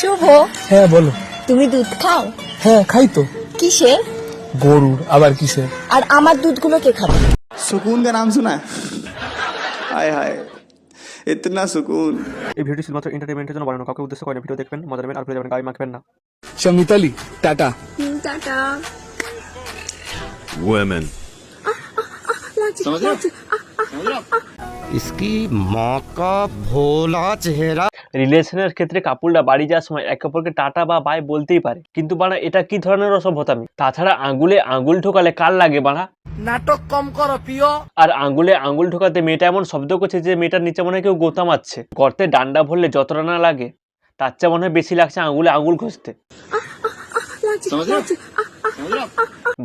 শুভ হ্যাঁ বলো তুমি দুধ খাও হ্যাঁ খাই তো কিসের গরুর আবার কিসের আর আমার দুধগুলো কে খাবে सुकून का नाम सुना है हाय हाय इतना सुकून এই ভিডিওটি শুধুমাত্র এন্টারটেনমেন্টের জন্য বানানো কাউকে উদ্দেশ্য করে না। ভিডিও দেখবেন মজা নেবেন আর ভুলে যাবেন গায়ে মাখবেন না আচ্ছা মিতালি টাটা টাটা women. इसकी माँ का भोला चेहरा রিলেশনের ক্ষেত্রে কাপুলরা বাড়ি যাওয়ার সময় একে অপরকে টাটা বা বাই বলতেই পারে। কিন্তু বাড়া এটা কি ধরনের অসভ্যতামি তাছাড়া আঙ্গুলে আঙ্গুল ঢোকালে কার লাগে বাড়া? নাটক কম করো প্রিয়। আর আঙ্গুলে আঙ্গুল ঢোকাতে মেয়েটা এমন শব্দ করছে যে মেয়েটার নিচে মনে হয় কেউ গোতা মারছে। গর্তে ডান্ডা ভরলে যতটা না লাগে তার চেয়ে মনে হয় বেশি লাগছে আঙ্গুলে আঙ্গুল ঘষতে।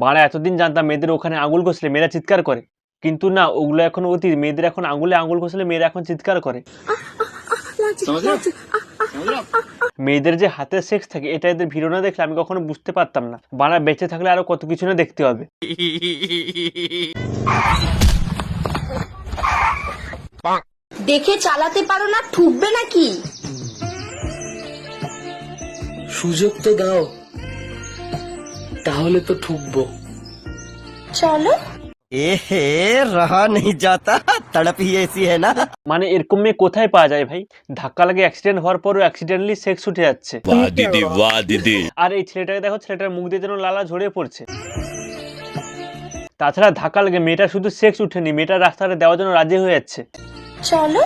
বাড়া এতদিন জানতাম মেয়েদের ওখানে আঙুল ঘষলে মেয়েরা চিৎকার করে। কিন্তু না ওগুলো এখন অতীত। মেয়েদের এখন আঙুলে আঙুল ঘষলে মেয়েরা এখন চিৎকার করে। মেয়েদের যে হাতের সেক্স থাকে এটা এদের ভিডিও না দেখলে আমি কখনো বুঝতে পারতাম না। বানা বেঁচে থাকলে আরও কত কিছু না দেখতে হবে। দেখে চালাতে পারো না ঠুকবে নাকি? সুযোগ তো দাও। তাহলে তো ঠুকবো। চলো। এহে রহা নেই যাতা তড়প হি এসি হ্যায় না মানে এরকম মেয়ে কোথায় পাওয়া যায় ভাই ধাক্কা লাগে অ্যাক্সিডেন্ট হওয়ার পরও অ্যাক্সিডেন্টলি সেক্স উঠে যাচ্ছে বাহ দিদি বাহ দিদি আর এই ছেলেটাকে দেখো ছেলেটার মুখ দিয়ে যেন লালা ঝরে পড়ছে তাছাড়া ধাক্কা লাগে মেয়েটা শুধু সেক্স উঠেনি মেয়েটা রাস্তাটা দেওয়ার জন্য রাজি হয়ে যাচ্ছে চলো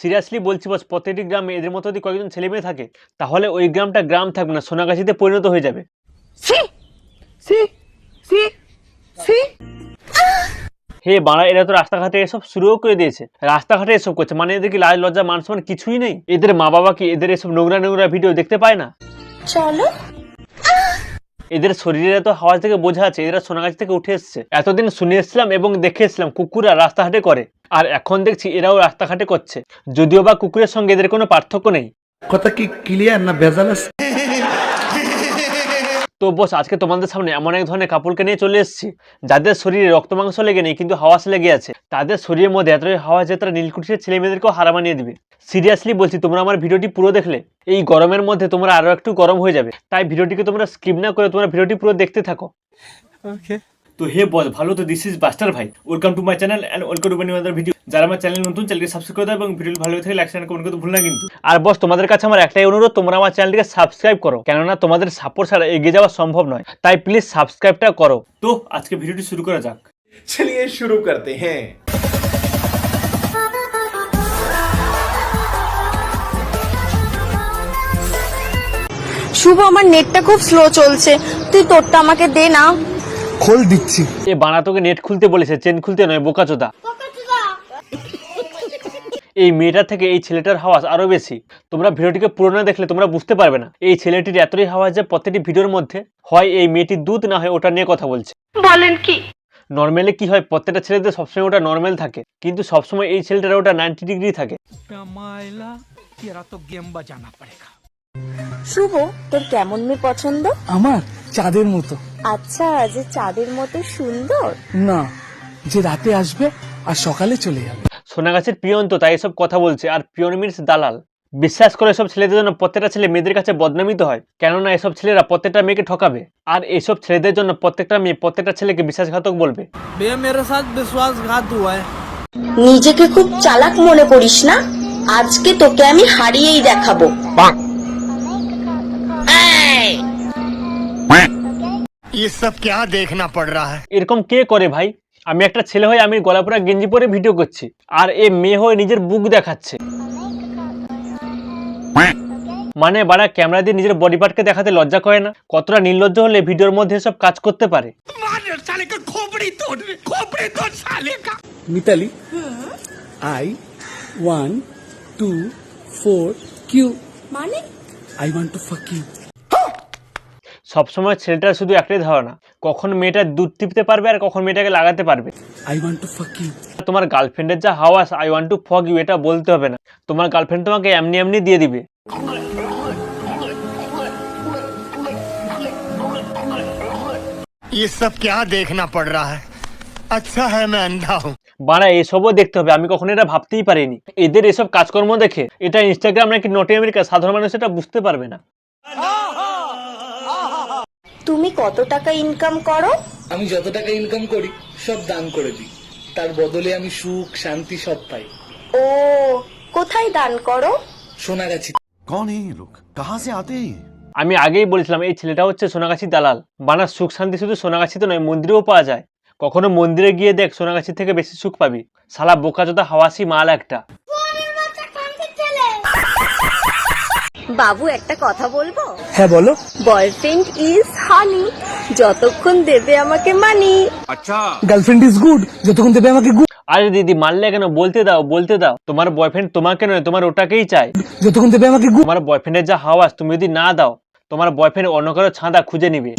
সিরিয়াসলি বলছি বস প্রত্যেকটি গ্রামে এদের মতো যদি কয়েকজন ছেলে মেয়ে থাকে তাহলে ওই গ্রামটা গ্রাম থাকবে না সোনাগাছিতে পরিণত হয়ে যাবে সি সি সি হে বাড়া এরা তো রাস্তাঘাটে এসব শুরুও করে দিয়েছে। রাস্তাঘাটে এসব করছে। মানে এদের কি লাজ লজ্জা মান সম্মান কিছুই নেই? এদের মা বাবা কি এদের এসব নোংরা নোংরা ভিডিও দেখতে পায় না? চলো। এদের শরীরে তো হাওয়া থেকে বোঝা আছে এরা সোনাগাছি থেকে উঠে এসছে। এতদিন শুনে এসছিলাম এবং দেখে এসছিলাম কুকুররা রাস্তাঘাটে করে। আর এখন দেখছি এরাও রাস্তাঘাটে করছে। যদিও বা কুকুরের সঙ্গে এদের কোনো পার্থক্য নেই। কথা কি ক্লিয়ার না ভেজাল আছে? তো বস, আজকে তোমাদের সামনে এমন এক ধরনের কাপড়কে নিয়ে চলে এসেছি, যাদের শরীরে রক্ত মাংস লেগে নেই, কিন্তু হাওয়াস লেগে আছে। তাদের শরীরের মধ্যে এতটাই হাওয়া যে তারা নীলকুঠির ছেলে মেয়েদেরকেও হারা বানিয়ে দিবে। সিরিয়াসলি বলছি, তোমরা আমার ভিডিওটি পুরো দেখলে, এই গরমের মধ্যে তোমরা আরও একটু গরম হয়ে যাবে। তাই ভিডিওটিকে তোমরা স্কিপ না করে তোমরা ভিডিওটি পুরো দেখতে থাকো। তো হে বস ভালো তো দিস ইজ বাস্টার ভাই। Welcome to my channel and welcome to my other video যারা আমার চ্যানেল নতুন চ্যানেলকে সাবস্ক্রাইব করে দাও এবং ভিডিও ভালো থাকে লাইক শেয়ার কমেন্ট করতে ভুল না কিন্তু। আর বস তোমাদের কাছে আমার একটাই অনুরোধ তোমরা আমার চ্যানেলটিকে সাবস্ক্রাইব করো কেননা তোমাদের সাপোর্ট ছাড়া এগিয়ে যাওয়া সম্ভব নয়। তাই প্লিজ সাবস্ক্রাইবটা করো। তো আজকে ভিডিওটি শুরু করা যাক। চলিয়ে শুরু করতে হ্যাঁ। শুভ আমার নেটটা খুব স্লো চলছে। তুই তোরটা আমাকে দে না। খোল দিচ্ছি। এ বানা তোকে নেট খুলতে বলেছে চেন খুলতে নয় বোকাচোদা। এই মেয়েটার থেকে এই ছেলেটার হাওয়াজ আরও বেশি। তোমরা ভিডিওটিকে পুরো না দেখলে তোমরা বুঝতে পারবে না এই ছেলেটির এতই হাওয়াজ যে প্রত্যেকটি ভিডিওর মধ্যে হয় এই মেয়েটির দুধ না হয় ওটা নিয়ে কথা বলছে। বলেন কি? নর্মালি কি হয়? প্রত্যেকটা ছেলেদের সবসময় ওটা নর্মাল থাকে। কিন্তু সবসময় এই ছেলেটার ওটা নাইনটি ডিগ্রি থাকে। শুভ তোর কেমন মেয়ে পছন্দ? আমার? চাঁদের মতো। আচ্ছা যে চাঁদের মতো সুন্দর? না যে রাতে আসবে আর সকালে চলে যাবে। সোনাগাছের পিয়ন তো তাই এসব কথা বলছে আর পিয়ন মিনস দালাল। বিশ্বাস করে এসব ছেলেদের জন্য প্রত্যেকটা ছেলে মেয়েদের কাছে বদনামিত হয় কেননা এসব ছেলেরা প্রত্যেকটা মেয়েকে ঠকাবে। আর এসব ছেলেদের জন্য প্রত্যেকটা মেয়ে প্রত্যেকটা ছেলেকে বিশ্বাসঘাতক বলবে। নিজেকে খুব চালাক মনে করিস না? আজকে তোকে আমি হারিয়েই দেখাবো। ये सब क्या देखना पड़ रहा है এরকম কে করে ভাই আমি একটা ছেলে হয়ে আমি গলাপোড়া গেঞ্জি পরে ভিডিও করছি আর এ মেয়ে হয়ে নিজের বুক দেখাচ্ছে মানে বাড়া ক্যামেরা দিয়ে নিজের বডি পার্টকে দেখাতে লজ্জা করে না কতটা নির্লজ্জ হলে ভিডিওর মধ্যে সব কাজ করতে পারে Mitali I one two four Q মানে I want to fuck you সবসময় ছেলেটার শুধু একটাই ধারণা কখন মেয়েটা দুধ টিপতে পারবে আর কখন মেয়েটাকে লাগাতে পারবে I want to fuck you তোমার গার্লফ্রেন্ডের যা হাওয়াস I want to fuck you এটা বলতে হবে না তোমার গার্লফ্রেন্ড তোমাকে এমনি এমনি দিয়ে দিবে ये सब क्या देखना पड़ रहा है अच्छा है मैं अंधा हूँ বাড়া এসবও দেখতে হবে আমি কখনো এটা ভাবতেই পারিনি এদের এসব কাজকর্ম দেখে এটা ইনস্টাগ্রাম নাকি নটি আমেরিকা সাধারণ মানুষ এটা বুঝতে পারবে না তুমি কত টাকা ইনকাম করো আমি যত টাকা ইনকাম করি সব দান করে দিই তার বদলে আমি সুখ শান্তি সব পাই ও কোথায় দান করো সোনাগাছি कौन है ये लोग कहाँ से आते हैं ये? আমি আগেই বলেছিলাম এই ছেলেটা হচ্ছে সোনাগাছি দালাল বানার সুখ শান্তি শুধু সোনাগাছিতে নয় মন্দিরেও পাওয়া যায় কখনো মন্দিরে গিয়ে দেখ সোনাগাছি থেকে বেশি সুখ পাবি সালা বোকাচোদা হাওয়াসি মাল একটা বাবু একটা কথা বলব? হ্যাঁ বলো। বয়ফ্রেন্ড ইজ হানি যতক্ষণ দেবে আমাকে মানি আচ্ছা। গার্লফ্রেন্ড ইজ গুড যতক্ষণ দেবে আমাকে গুড আরে দিদি মারলে কেন বলতে দাও বলতে দাও। তোমার বয়ফ্রেন্ড তোমাকে নয় তোমার ওটাকেই চাই যতক্ষণ দেবে আমাকে গুড তোমার বয়ফ্রেন্ডের যা হাওয়াস তুমি যদি না দাও তোমার বয়ফ্রেন্ড অন্য কারও ছাঁদা খুঁজে নিবে।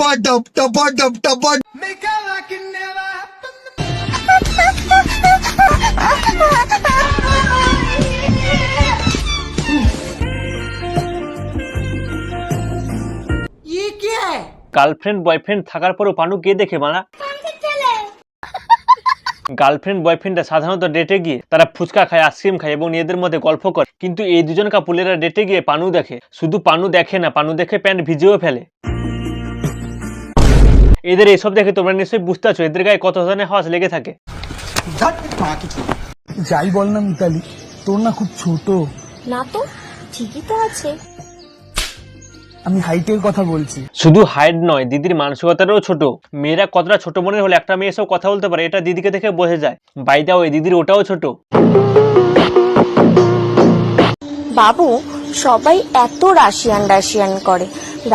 গার্লফ্রেন্ড বয়ফ্রেন্ড থাকার পরও পানু কে দেখে মানা গার্লফ্রেন্ড বয়ফ্রেন্ডরা সাধারণত ডেটে গিয়ে তারা ফুচকা খায় আইসক্রিম খায় এবং নিজেদের মধ্যে গল্প করে। কিন্তু এই দুজন কাপুলেরা ডেটে গিয়ে পানু দেখে। শুধু পানু দেখে না পানু দেখে প্যান্ট ভিজেও ফেলে। এদের এসব দেখে তোমরা নিশ্চয়ই বুঝতে পারছ এদের গায়ে কত ধরনের হাওয়াজ লেগে থাকে। যাই বল না মিতালি তোর না খুব ছোট। না তো ঠিকই তো আছে। আমি হাইটের কথা বলছি। শুধু হাইট নয় দিদির মানসিকতাটাও ছোট। মেয়েরা কতটা ছোট মনের হলে একটা মেয়ে এসব কথা বলতে পারে এটা দিদিকে দেখে বোঝা যায়। বাইদা ওই দিদির ওটাও ছোট। বাবু সবাই এত রাশিয়ান রাশিয়ান করে।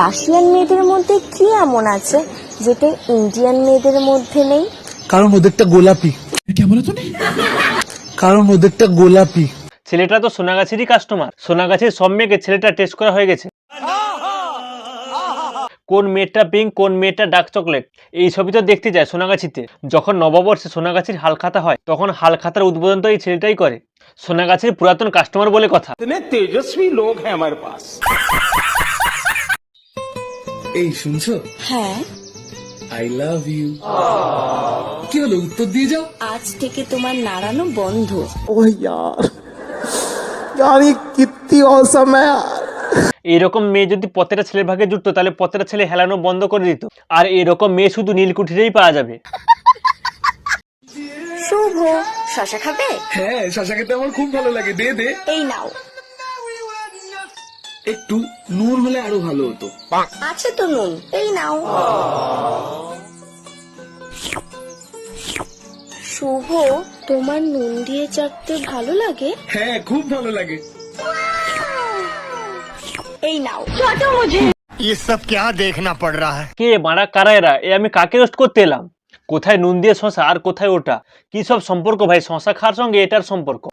রাশিয়ান মেয়েদের মধ্যে কি এমন আছে যেটা ইন্ডিয়ান মেয়েদের মধ্যে নেই? কারণ ওদেরটা গোলাপি। কারণ ওদেরটা গোলাপি। ছেলেটা তো সোনাগাছিরই কাস্টমার সোনাগাছির সব মেয়েকে ছেলেটা টেস্ট করা হয়ে গেছে। কোন মেয়েটা পিঙ্ক কোন মেয়েটা ডার্ক চকলেট এই ছবি তো দেখতে যায় সোনাগাছিতে যখন নববর্ষে সোনাগাছির হালখাতা হয় তখন হালখাতার উদ্বোধন তো এই ছেলেটাই করে সোনাগাছির পুরাতন কাস্টমার বলে কথা इतने तेजस्वी लोग हैं हमारे पास এই শুনছো হ্যাঁ আই লাভ ইউ কি হলো উত্তর দিয়ে যাও আজ থেকে তোমার নাড়ানো বন্ধ ओह यार यार ये कितनी औसम है यार এইরকম মেয়ে যদি পতেরা ছেলের ভাগে জুটতো তাহলে পতেরা ছেলে হেলানো বন্ধ করে দিত। আর এরকম মেয়ে শুধু নীলকুঠিরেই পাওয়া যাবে। শুভ। শশা খাবে? হ্যাঁ শশা খেতে আমার খুব ভালো লাগে। দে দে। এই নাও। একটু নুন হলে আরও ভালো হতো। আছে তো নুন। এই নাও। শুভ তোমার নুন দিয়ে চাটতে ভালো লাগে? হ্যাঁ খুব ভালো লাগে। এই নাও ये सब क्या देखना पड़ रहा है কে মারা কারা এরা এ আমি কাকে রোস্ট করতে এলাম কোথায় নুন দিয়ে শশা আর কোথায় ওটা কি সব সম্পর্ক ভাই শশা খাওয়ার সঙ্গে এটার সম্পর্ক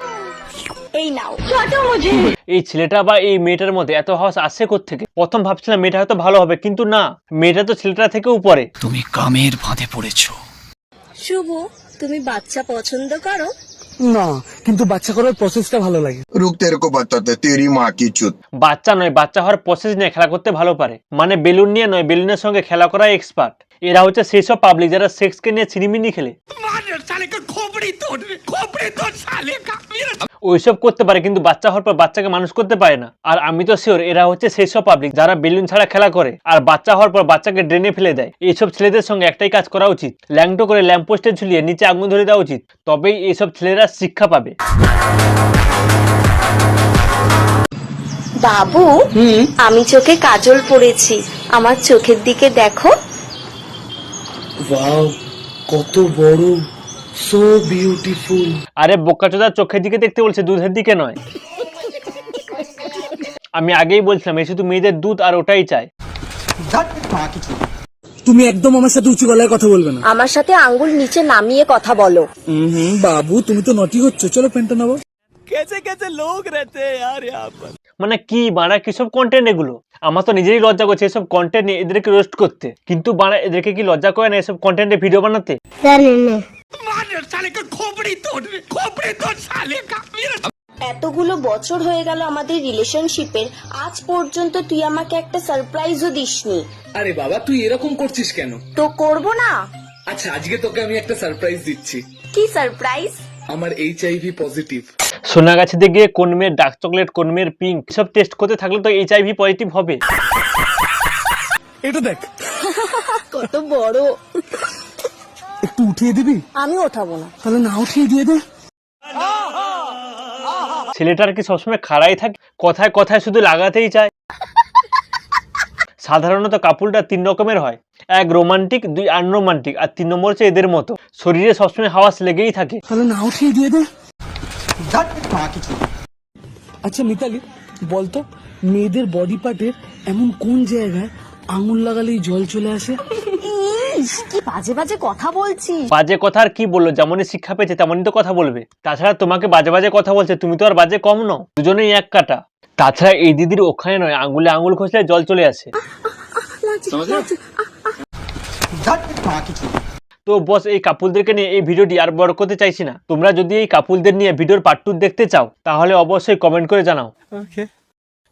এই নাও এই ছেলেটা বা এই মেয়েটার মধ্যে এত হাউস আসে থেকে প্রথম ভাবছিলাম মেয়েটা হয়তো ভালো হবে কিন্তু না মেয়েটা তো ছেলেটা থেকে উপরে তুমি কামের ফাঁদে পড়েছো শুভ তুমি বাচ্চা পছন্দ করো না কিন্তু বাচ্চা করার প্রসেসটা ভালো লাগে। রুক তেরে কো বাতাতে তেরি মা কি চুত। বাচ্চা নয় বাচ্চা হওয়ার প্রসেস নিয়ে খেলা করতে ভালো পারে। মানে বেলুন নিয়ে নয় বেলুনের সঙ্গে খেলা করা এক্সপার্ট এরা হচ্ছে সেই সব পাবলিক যারা সেক্সকে নিয়ে ছিনিমিনি খেলে। ওইসব করতে পারে কিন্তু বাচ্চা হওয়ার পর বাচ্চাকে মানুষ করতে পারে না। আর আমি তো শিওর এরা হচ্ছে সেই সব পাবলিক যারা বেলুন ছাড়া খেলা করে। আর বাচ্চা হওয়ার পর বাচ্চাকে ড্রেনে ফেলে দেয়। এইসব ছেলেদের সঙ্গে একটাই কাজ করা উচিত ল্যাংটো করে ল্যাম্পোস্টে ঝুলিয়ে নিচে আগুন ধরে দেওয়া উচিত। তবেই এইসব ছেলেরা শিক্ষা পাবে। বাবু আমি চোখে কাজল পরেছি আমার চোখের দিকে দেখো। কত বড় সো বিউটিফুল আরে বোকাচোদা চোখের দিকে দেখতে বলছে দুধের দিকে নয়। আমি আগেই বলছিলাম এই শুধু মেয়েদের দুধ আর ওটাই চাই। তুমি একদম আমার সাথে উঁচু গলায় কথা বলবে না। আমার সাথে আঙ্গুল নিচে নামিয়ে কথা বলো। হুম বাবু তুমি তো নটি হচ্ছ। চলো প্যান্টটা নেব মানে কি বাড়া কিসব কন্টেন্ট এগুলো? আমার তো নিজেরই লজ্জা করছে এসব কন্টেন্ট নিয়ে এদেরকে রোস্ট করতে। কিন্তু বাড়া এদেরকে কি লজ্জা করে না এসব কন্টেন্টে ভিডিও বানাতে? এতগুলো বছর হয়ে গেল আমাদের রিলেশনশিপের আজ পর্যন্ত তুই আমাকে একটা সারপ্রাইজও দিসনি। আরে বাবা তুই এরকম করছিস কেন? তো করব না। আচ্ছা আজকে তোকে আমি একটা সারপ্রাইজ দিচ্ছি। কি সারপ্রাইজ? আমার এইচ আইভি পজিটিভ সোনাগাছিতে গিয়ে কোন মেয়ের ডার্ক চকলেট কোন মেয়ের পিঙ্ক সব টেস্ট করতে থাকলে তো এইচআইভি পজিটিভ হবে। এটা দেখ। কত বড়। উঠিয়ে দিবি? আমি ওঠাবো না। তাহলে না উঠিয়ে দিয়ে দে। ছেলেটার কি সবসময় খাড়াই থাকে? কথায় কথায় শুধু লাগাতেই চায়। সাধারণত কাপুলটা তিন রকমের হয়। এক রোমান্টিক দুই আনরোমান্টিক আর তিন নম্বর হচ্ছে এদের মতো। শরীরে সবসময় হাওয়াস লেগেই থাকে। তাহলে না উঠিয়ে দিয়ে দে। আচ্ছা মিতালি বলতো মেয়েদের বডি পার্টের এমন কোন জায়গায় আঙুল লাগালেই জল চলে আসে? ইস কি বাজে বাজে কথা বলছিস। বাজে কথা আর কি বলল? যেমনই শিক্ষা পেয়েছে তেমনই তো কথা বলবে। তাছাড়া তোমাকে বাজে বাজে কথা বলছে তুমি তো আর বাজে কম নও দুজনেই এক কাটা। তাছাড়া এই দিদির ওখানে নয় আঙুলে আঙুল খসলে জল চলে আসে। তো বস এই কাপুলদেরকে নিয়ে এই ভিডিওটি আর বড় করতে চাইছি না। তোমরা যদি এই কাপুলদের নিয়ে ভিডিওর পার্ট টু দেখতে চাও তাহলে অবশ্যই কমেন্ট করে জানাও।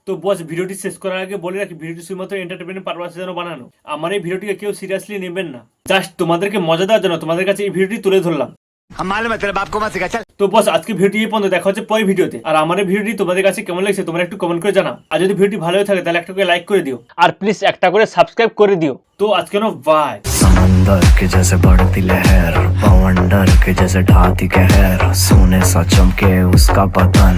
তো বস ভিডিওটি শেষ করার আগে বলে রাখি ভিডিওটি শুধুমাত্র এন্টারটেনমেন্ট পারপাসের জন্য বানানো আমার এই ভিডিওটিকে কেউ সিরিয়াসলি নেবেন না জাস্ট তোমাদেরকে মজা দেওয়ার জন্য তোমাদের কাছে এই ভিডিওটি তুলে ধরলাম हम मालूम है तेरे बाप को मत सिखा चल তো বস আজকে ভিডিওটি এই পর্যন্ত দেখা হচ্ছে পরের ভিডিওতে আর আমার এই ভিডিওটি তোমাদের কাছে কেমন লাগছে তোমরা একটু কমেন্ট করে জানাও আর যদি ভিডিওটি ভালো হয়ে থাকে তাহলে একটা করে লাইক করে দিও আর প্লিজ একটা করে সাবস্ক্রাইব করে দিও তো আজকে নো বাই समंदर के जैसे बढ़ती लहर पवंडर के जैसे ढाती कहर सोने सा चमके उसका बदन